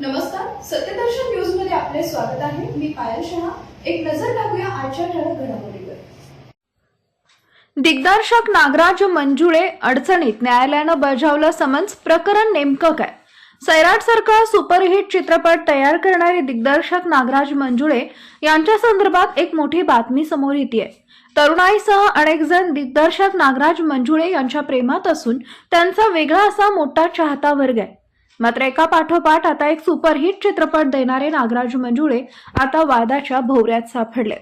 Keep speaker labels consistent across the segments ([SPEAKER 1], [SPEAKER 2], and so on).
[SPEAKER 1] नमस्कार सत्यदर्शन न्यूजमध्ये आपले स्वागत आहे. मी पायल शहा. एक नजर टाकूया आजच्या ठळक घडामोडीवर. दिग्दर्शक नागराज मंजुळे अडचणीत न्यायालयानं बजावलं समन्स प्रकरण नेमकं काय? सैराट सरकार सुपरहिट चित्रपट तयार करणारे दिग्दर्शक नागराज मंजुळे यांच्या संदर्भात एक मोठी बातमी समोर येते तरुणाईसह अनेक जण दिग्दर्शक नागराज मंजुळे यांच्या प्रेमात असून त्यांचा वेगळा असा मोठा चाहता वर्ग आहे. मात्र एका पाठोपाठ आता एक सुपरहिट चित्रपट देणारे नागराज मंजुळे आता वादाच्या भोवऱ्यात सापडले.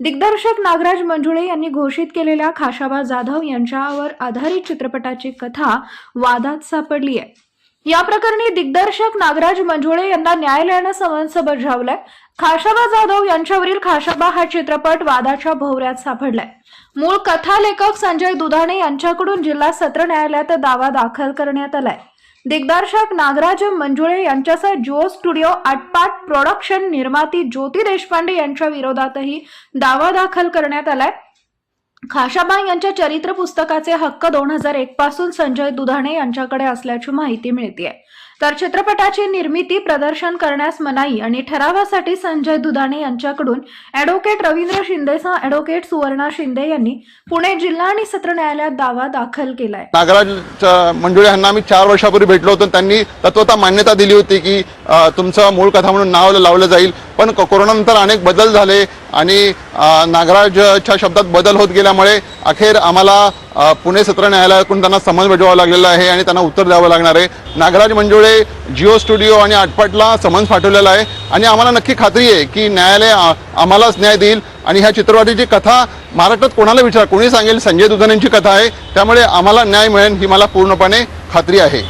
[SPEAKER 1] दिग्दर्शक नागराज मंजुळे यांनी घोषित केलेल्या खाशाबा जाधव यांच्यावर आधारित चित्रपटाची कथा वादात सापडली आहे. या प्रकरणी दिग्दर्शक नागराज मंजुळे यांना न्यायालयानं समन्स बजावलंय खाशाबा जाधव यांच्यावरील खाशाबा हा चित्रपट वादाच्या भोवऱ्यात सापडलाय. मूळ कथा लेखक संजय दुधाणे यांच्याकडून जिल्हा सत्र न्यायालयात दावा दाखल करण्यात आलाय. दिग्दर्शक नागराज मंजुळे यांच्यासह जिओ स्टुडिओ आटपाट प्रोडक्शन निर्माती ज्योती देशपांडे यांच्या विरोधातही दावा दाखल करण्यात आलाय. खाशाबा यांच्या चरित्र पुस्तकाचे हक्क दोन हजार एक पासून संजय दुधाणे यांच्याकडे असल्याची माहिती मिळते तर चित्रपटाची निर्मिती प्रदर्शन करण्यास मनाई आणि ठरावासाठी संजय दुधाणे यांच्याकडून अॅडव्होकेट रवींद्र शिंदेसह अॅडव्होकेट सुवर्णा शिंदे यांनी पुणे जिल्हा आणि सत्र न्यायालयात दावा दाखल केलाय.
[SPEAKER 2] नागराज मंजुळे यांना आम्ही चार वर्षापूर्वी भेटलो होतो त्यांनी तत्वता मान्यता दिली होती की तुमचं मूळ कथा म्हणून नाव लावलं जाईल. पण कोरोनानंतर अनेक बदल झाले आणि नागराजच्या शब्दात बदल होत गेला. त्यामुळे अखेर आम्हाला पुणे सत्र न्यायालयाकडून त्यांना समज बजावावं लागलेला आहे आणि त्यांना उत्तर द्यावं लागणार आहे. नागराज मंजुळे जिओ स्टुडिओ आणि आटपाटला समन्स पाठवलेला आहे. आणि आम्हाला नक्की खात्री आहे की न्यायालय आम्हालाच न्याय देईल. आणि ह्या चित्रपटाची कथा महाराष्ट्रात कोणाला विचार कोणी सांगेल? संजय दुधाणेंची कथा आहे. त्यामुळे आम्हाला न्याय मिळेल ही मला पूर्णपणे खात्री आहे.